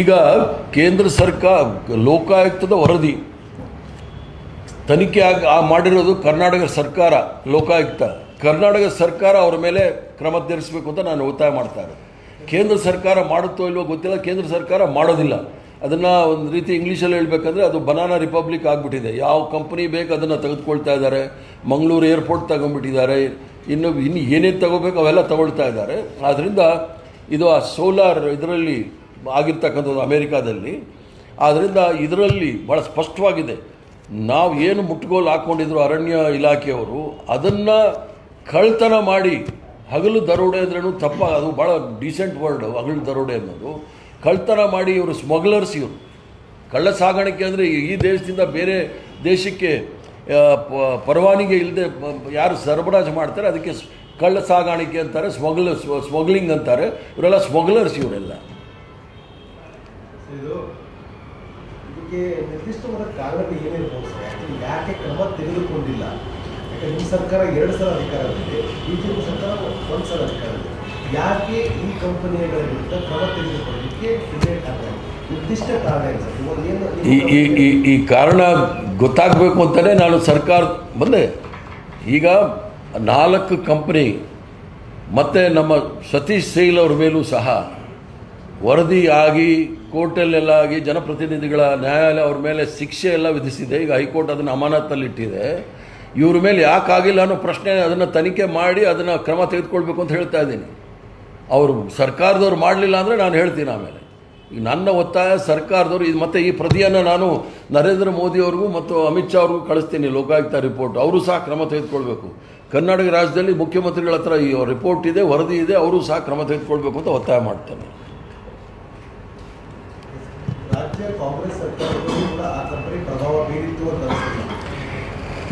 ಈಗ ಕೇಂದ್ರ ಸರ್ಕಾರ, ಲೋಕಾಯುಕ್ತದ ವರದಿ. ತನಿಖೆ ಆಗಿ, ಆ ಮಾಡಿರೋದು ಕರ್ನಾಟಕ ಸರ್ಕಾರ, ಲೋಕಾಯುಕ್ತ. ಕರ್ನಾಟಕ ಸರ್ಕಾರ ಅವರ ಮೇಲೆ ಕ್ರಮ ಧರಿಸಬೇಕು ಅಂತ ನಾನು ಒತ್ತಾಯ ಮಾಡ್ತಾ ಇರೋದು. ಕೇಂದ್ರ ಸರ್ಕಾರ ಮಾಡುತ್ತೋ ಇಲ್ವೋ ಗೊತ್ತಿಲ್ಲ, ಕೇಂದ್ರ ಸರ್ಕಾರ ಮಾಡೋದಿಲ್ಲ. ಅದನ್ನು ಒಂದು ರೀತಿ ಇಂಗ್ಲೀಷಲ್ಲಿ ಹೇಳಬೇಕಂದ್ರೆ ಅದು ಬನಾನಾ ರಿಪಬ್ಲಿಕ್ ಆಗಿಬಿಟ್ಟಿದೆ. ಯಾವ ಕಂಪ್ನಿ ಬೇಕು ಅದನ್ನು ತೆಗೆದುಕೊಳ್ತಾ ಇದ್ದಾರೆ. ಮಂಗಳೂರು ಏರ್ಪೋರ್ಟ್ ತಗೊಂಡ್ಬಿಟ್ಟಿದ್ದಾರೆ. ಇನ್ನು ಇನ್ನು ಏನೇನು ತಗೋಬೇಕು ಅವೆಲ್ಲ ತಗೊಳ್ತಾ ಇದ್ದಾರೆ. ಆದ್ದರಿಂದ ಇದು ಆ ಸೋಲಾರ್ ಇದರಲ್ಲಿ ಆಗಿರ್ತಕ್ಕಂಥದ್ದು ಅಮೇರಿಕಾದಲ್ಲಿ. ಆದ್ದರಿಂದ ಇದರಲ್ಲಿ ಭಾಳ ಸ್ಪಷ್ಟವಾಗಿದೆ. ನಾವು ಏನು ಮುಟ್ಟುಗೋಲು ಹಾಕ್ಕೊಂಡಿದ್ರು ಅರಣ್ಯ ಇಲಾಖೆಯವರು ಅದನ್ನು ಕಳ್ತನ ಮಾಡಿ ಹಗಲು ದರೋಡೆ ಅಂದ್ರೂ ತಪ್ಪ, ಅದು ಭಾಳ ಡೀಸೆಂಟ್ ವರ್ಡ್ ಹಗಲು ದರೋಡೆ ಅನ್ನೋದು. ಕಳ್ತನ ಮಾಡಿ ಇವರು ಸ್ಮಗ್ಲರ್ಸ್ ಇವರು. ಕಳ್ಳ ಸಾಗಾಣಿಕೆ ಅಂದರೆ ಈ ದೇಶದಿಂದ ಬೇರೆ ದೇಶಕ್ಕೆ ಪರವಾನಿಗೆ ಇಲ್ಲದೆ ಯಾರು ಸರಬರಾಜು ಮಾಡ್ತಾರೆ, ಅದಕ್ಕೆ ಕಳ್ಳ ಸಾಗಾಣಿಕೆ ಅಂತಾರೆ ಸ್ಮಗ್ಲ ಸ್ಮಗ್ಲಿಂಗ್ ಅಂತಾರೆ ಇವರೆಲ್ಲ ಸ್ಮಗ್ಲರ್ಸ್ ಇವರೆಲ್ಲ. ನಿರ್ದಿಷ್ಟವಾದ ಏನಿರ್ಬೋದು ಯಾಕೆ ಕ್ರಮ ತೆಗೆದುಕೊಂಡಿಲ್ಲ? ಯಾಕಂದ್ರೆ ನಿಮ್ಮ ಸರ್ಕಾರ ಎರಡು ಸಲ ಅಧಿಕಾರದಲ್ಲಿದೆ ಬಿಜೆಪಿ ಸರ್ಕಾರ ಒಂದು ಸಲ ಅಧಿಕಾರದಲ್ಲಿದೆ. ಯಾಕೆ ಈ ಕಂಪನಿಗಳ ವಿರುದ್ಧ ಕ್ರಮ ತೆಗೆದುಕೊಳ್ಳಲಿಕ್ಕೆ ಡಿಬೇಟ್ ಆಗ್ತಾ ಇದೆ ನಿರ್ದಿಷ್ಟ ಕಾರಣ ಏನು ಏನು ಈ ಈ ಈ ಈ ಕಾರಣ ಗೊತ್ತಾಗಬೇಕು ಅಂತಲೇ ನಾನು ಸರ್ಕಾರ ಬಂದೆ. ಈಗ ನಾಲ್ಕು ಕಂಪ್ನಿ, ಮತ್ತು ನಮ್ಮ ಸತೀಶ್ ಸೈಲ್ ಅವ್ರ ಮೇಲೂ ಸಹ ವರದಿ ಆಗಿ, ಕೋರ್ಟಲ್ಲೆಲ್ಲ ಆಗಿ ಜನಪ್ರತಿನಿಧಿಗಳ ನ್ಯಾಯಾಲಯ ಅವ್ರ ಮೇಲೆ ಶಿಕ್ಷೆ ಎಲ್ಲ ವಿಧಿಸಿದೆ. ಈಗ ಹೈಕೋರ್ಟ್ ಅದನ್ನು ಅಮಾನತಲ್ಲಿಟ್ಟಿದೆ ಇವ್ರ ಮೇಲೆ ಯಾಕಾಗಿಲ್ಲ ಅನ್ನೋ ಪ್ರಶ್ನೆ ಅದನ್ನು ತನಿಖೆ ಮಾಡಿ ಅದನ್ನು ಕ್ರಮ ತೆಗೆದುಕೊಳ್ಬೇಕು ಅಂತ ಹೇಳ್ತಾ ಇದ್ದೀನಿ. ಅವರು ಸರ್ಕಾರದವ್ರು ಮಾಡಲಿಲ್ಲ ಅಂದರೆ ನಾನು ಹೇಳ್ತೀನಿ ಆಮೇಲೆ. ಈಗ ನನ್ನ ಒತ್ತಾಯ ಸರ್ಕಾರದವರು ಇದು ಮತ್ತು ಈ ಪ್ರತಿಯನ್ನು ನಾನು ನರೇಂದ್ರ ಮೋದಿಯವ್ರಿಗೂ ಮತ್ತು ಅಮಿತ್ ಶಾ ಅವ್ರಿಗೂ ಕಳಿಸ್ತೀನಿ ಲೋಕಾಯುಕ್ತ ರಿಪೋರ್ಟ್. ಅವರು ಸಹ ಕ್ರಮ ತೆಗೆದುಕೊಳ್ಬೇಕು. ಕರ್ನಾಟಕ ರಾಜ್ಯದಲ್ಲಿ ಮುಖ್ಯಮಂತ್ರಿಗಳ ಹತ್ರ ಈ ರಿಪೋರ್ಟ್ ಇದೆ ವರದಿ ಇದೆ ಅವರು ಸಹ ಕ್ರಮ ತೆಗೆದುಕೊಳ್ಬೇಕು ಅಂತ ಒತ್ತಾಯ ಮಾಡ್ತೇನೆ.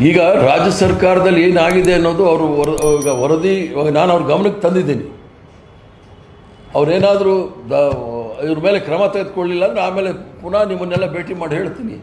ಈಗ ರಾಜ್ಯ ಸರ್ಕಾರದಲ್ಲಿ ಏನಾಗಿದೆ ಅನ್ನೋದು ಅವರು ವರದಿ ಇವಾಗ ನಾನು ಅವ್ರ ಗಮನಕ್ಕೆ ತಂದಿದ್ದೀನಿ. ಅವರೇನಾದರೂ ದ ಇವ್ರ ಮೇಲೆ ಕ್ರಮ ತೆಗೆದುಕೊಳ್ಳಿಲ್ಲ ಅಂದರೆ ಆಮೇಲೆ ಪುನಃ ನಿಮ್ಮನ್ನೆಲ್ಲ ಭೇಟಿ ಮಾಡಿ ಹೇಳ್ತೀನಿ.